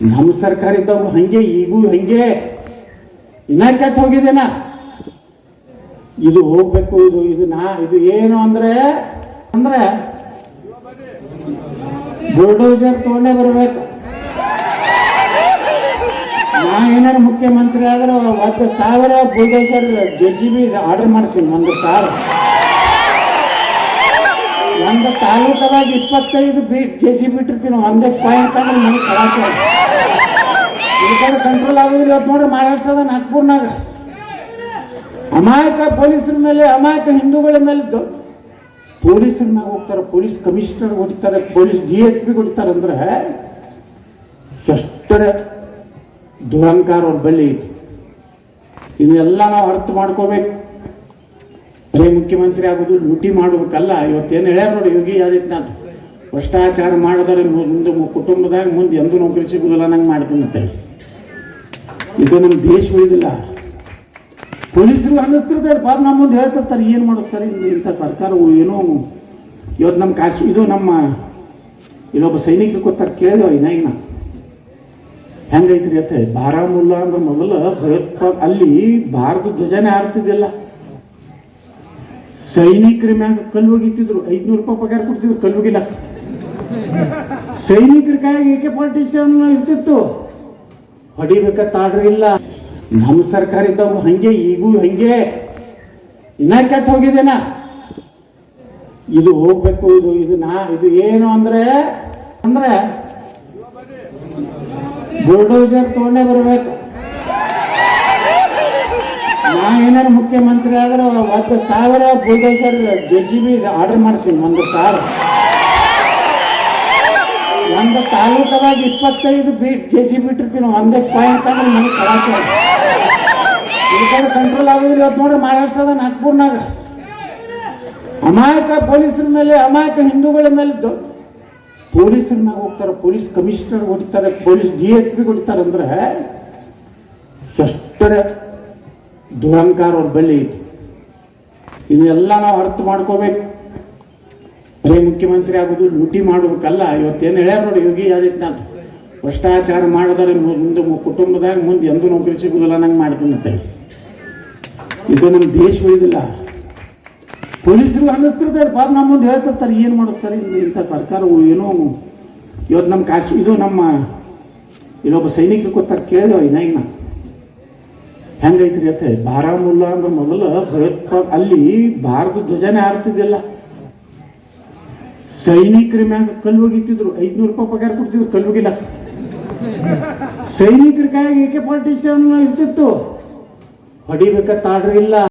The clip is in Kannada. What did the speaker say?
ನಮ್ಮ ಸರ್ಕಾರ ಇದ್ದವರು ಹಂಗೆ, ಈಗೂ ಹಂಗೆ. ಇನ್ನ ಕೆಟ್ಟ ಹೋಗಿದೇನ ಇದು ಹೋಗ್ಬೇಕು, ಇದು ಇದು ನಾ, ಇದು ಏನು ಅಂದ್ರೆ ಅಂದ್ರೆ ಬುಲ್ಡೋಜರ್ ತಗೊಂಡೇ ಬರ್ಬೇಕು. ನಾ ಏನಾರು ಮುಖ್ಯಮಂತ್ರಿ ಆದ್ರೆ ಒಂದು ಸಾವಿರ bulldozer J C B order ಮಾಡ್ತೀನಿ, ಒಂದು ಸಾವಿರ. ಒಂದು ತಾಲೂಕದಾಗ ಇಪ್ಪತ್ತೈದು ಬಿ ಜೆ ಸಿ ಬಿಟ್ಟಿರ್ತೀನಿ ಒಂದೇ ಪಾಯಿಂಟ್ ಅಂದ್ರೆ ನನಗೆ ಕಳಾಕ ಕಂಟ್ರೋಲ್ ಆಗೋದಿಲ್ಲ ಇವತ್ತು ನೋಡ್ರಿ ಮಹಾರಾಷ್ಟ್ರದ ನಾಗ್ಪುರ್ನಾಗ. ಅಮಾಯಕ ಪೊಲೀಸರ ಮೇಲೆ, ಅಮಾಯಕ ಹಿಂದೂಗಳ ಮೇಲೆ ಪೊಲೀಸರ ಮ್ಯಾಗ ಹೋಗ್ತಾರೆ, ಪೊಲೀಸ್ ಕಮಿಷನರ್ ಹೊಡಿತಾರೆ ಪೊಲೀಸ್ ಡಿ ಎಸ್ ಪಿ ಹೊಡಿತಾರೆ ಅಂದ್ರೆ ಎಷ್ಟರ ದುರಂಕಾರ ಅವ್ರ ಬಳಿ ಐತಿ ಇದನ್ನೆಲ್ಲ ನಾವು ಅರ್ಥ ಮಾಡ್ಕೋಬೇಕು. ಬರೀ ಮುಖ್ಯಮಂತ್ರಿ ಆಗೋದು ಲೂಟಿ ಮಾಡಬೇಕಲ್ಲ ಇವತ್ತೇನು ಹೇಳ್ಯಾರ ನೋಡಿ ಯೋಗಿ ಆದಿತ್ಯನಾಥ್. ಭ್ರಷ್ಟಾಚಾರ ಮಾಡಿದರೆ ಮುಂದೆ ಕುಟುಂಬದಾಗ ಮುಂದೆ ಎಂದೂ ನೌಕರಿ ಸಿಗುದಿಲ್ಲ, ನಂಗೆ ಮಾಡ್ತೀನಿ ಇದು ನಮ್ಮ ದೇಶ ಉಳಿದಿಲ್ಲ ಪೊಲೀಸರು ಅನ್ನಿಸ್ತಿರ್ತಾರೆ ಪಾಪ ನಮ್ಮ ಮುಂದೆ ಹೇಳ್ತಿರ್ತಾರೆ, ಏನು ಮಾಡೋದು ಸರ್ ಇಂಥ- ಸರ್ಕಾರವು ಏನೋ ಇವತ್ತು ನಮ್ಮ ಕಾಶ್, ಇದು ನಮ್ಮ ಇಲ್ಲೊಬ್ಬ ಸೈನಿಕರು ಗೊತ್ತಾಗ ಕೇಳಿದವ ಇನ್ನ ಹೆಂಗೈತ್ರಿ ಅಂತ ಬಾರಾಮುಲ್ಲಾ ಅಂದ್ರೆ ಮೊದಲು ಅಲ್ಲಿ ಭಾರತ ಧ್ವಜನೇ ಆರ್ತಿದ್ದಿಲ್ಲ ಸೈನಿಕರ ಮ್ಯಾಗ ಕಲ್ಲು ಹೋಗಿತ್ತಿದ್ರು ಐದ್ನೂರು ರೂಪಾಯಿ ಪಗಾರ ಕೊಡ್ತಿದ್ರು, ಕಲ್ಲು ಹೋಗಿಲ್ಲ ಸೈನಿಕರ ಕೈಯಾಗ ಏಕೆ ಪಾಲಿಟಿಷಿಯನ್ ಇರ್ತಿತ್ತು. ಹೊಡಿಬೇಕಂತ ಆರ್ಡರ್ ಇಲ್ಲ. ನಮ್ಮ ಸರ್ಕಾರ ಇದ್ದಾಗ ಹಂಗೆ, ಈಗೂ ಹಂಗೆ. ಇನ್ನ ಕೆಟ್ಟ ಹೋಗಿದೇನ ಇದು ಹೋಗ್ಬೇಕು, ಇದು ಇದು ನಾ, ಇದು ಏನು ಅಂದ್ರೆ ಅಂದ್ರೆ ಬುಲ್ಡೋಜರ್ ತಗೊಂಡೇ ಬರ್ಬೇಕು. ನಾ ಏನಾರು ಮುಖ್ಯಮಂತ್ರಿ ಆದ್ರೆ ಒಂದು ಸಾವಿರ bulldozer J C B order ಮಾಡ್ತೀನಿ, ಒಂದು ಸಾವಿರ. ಒಂದು ತಾಲೂಕದಾಗ ಇಪ್ಪತ್ತೈದು ಬೀಟ್ ಜೆ ಸಿ ಬಿಟ್ಟಿರ್ತೀನಿ, ಒಂದೇ ಪಾಯಿಂಟ್ ಅಂದ್ರೆ ನಮ್ಗೆ ಈ ಕಡೆ ಕಂಟ್ರೋಲ್ ಆಗೋದಿಲ್ಲ ಇವತ್ತು ನೋಡ್ರಿ, ಮಹಾರಾಷ್ಟ್ರದ ನಾಗ್ಪುರ್ನಾಗ. ಅಮಾಯಕ ಪೊಲೀಸರ ಮೇಲೆ, ಅಮಾಯಕ ಹಿಂದೂಗಳ ಮೇಲೆ ಪೊಲೀಸರ ಮ್ಯಾಗ ಹೋಗ್ತಾರೆ, ಪೊಲೀಸ್ ಕಮಿಷನರ್ ಹೊಡಿತಾರೆ, ಪೊಲೀಸ್ ಡಿ ಎಸ್ ಪಿ ಹೊಡಿತಾರೆ ಅಂದ್ರೆ ಎಷ್ಟರ ದುರಂಕಾರ ಅವ್ರ ಬಳಿ ಐತಿ. ಇದನ್ನೆಲ್ಲ ನಾವು ಅರ್ಥ ಮಾಡ್ಕೋಬೇಕು. ಬರೀ ಮುಖ್ಯಮಂತ್ರಿ ಆಗೋದು ಲೂಟಿ ಮಾಡೋದಕ್ಕಲ್ಲ ಇವತ್ತೇನು ಹೇಳ್ಯಾರ ನೋಡಿ ಯೋಗಿ ಆದಿತ್ಯನಾಥ್. ಭ್ರಷ್ಟಾಚಾರ ಮಾಡಿದರೆ ಮುಂದೆ ಕುಟುಂಬದಾಗ ಮುಂದೆ ಎಂದೂ ನೌಕರಿ ಸಿಗುದಿಲ್ಲ, ನಂಗೆ ಮಾಡ್ತೀನಿ ಇದು ನಮ್ಮ ದೇಶ ಉಳಿದಿಲ್ಲ ಪೊಲೀಸರು ಅನ್ನಿಸ್ತಿರ್ತಾರೆ ಪಾಪ ನಮ್ಮ ಮುಂದೆ ಹೇಳ್ತಿರ್ತಾರೆ, ಏನು ಮಾಡೋದು ಸರ್ ಇಂಥ- ಸರ್ಕಾರವು ಏನೋ ಇವತ್ತು ನಮ್ಮ ಕಾಶ್ ಇದು ನಮ್ಮ ಇಲ್ಲೊಬ್ಬ ಸೈನಿಕರು ಗೊತ್ತಾಗ ಕೇಳಿದವ ಇನ್ನ ಇನ್ನ ಹೆಂಗೈತ್ರಿ ಅಂತ ಬಾರಾಮುಲ್ಲಾ ಅಂದ್ರೆ ಮೊದಲು ಭಯೋತ್ಪಾದ ಅಲ್ಲಿ ಭಾರತ ಧ್ವಜನೇ ಹಾರ್ತಿದ್ದಿಲ್ಲ. ಸೈನಿಕರ ಮ್ಯಾಗ ಕಲ್ಲು ಹೋಗಿತ್ತಿದ್ರು ಐದ್ನೂರು ರೂಪಾಯಿ ಪಗಾರ ಕೊಡ್ತಿದ್ರು ಕಲ್ಲು ಸೈನಿಕರ ಕೈಯಾಗ ಏಕೆ ಪಾಲಿಟಿಷಿಯನ್ ಇರ್ತಿತ್ತು. ಹೊಡಿಬೇಕಂತ ಆರ್ಡರ್ ಇಲ್ಲ.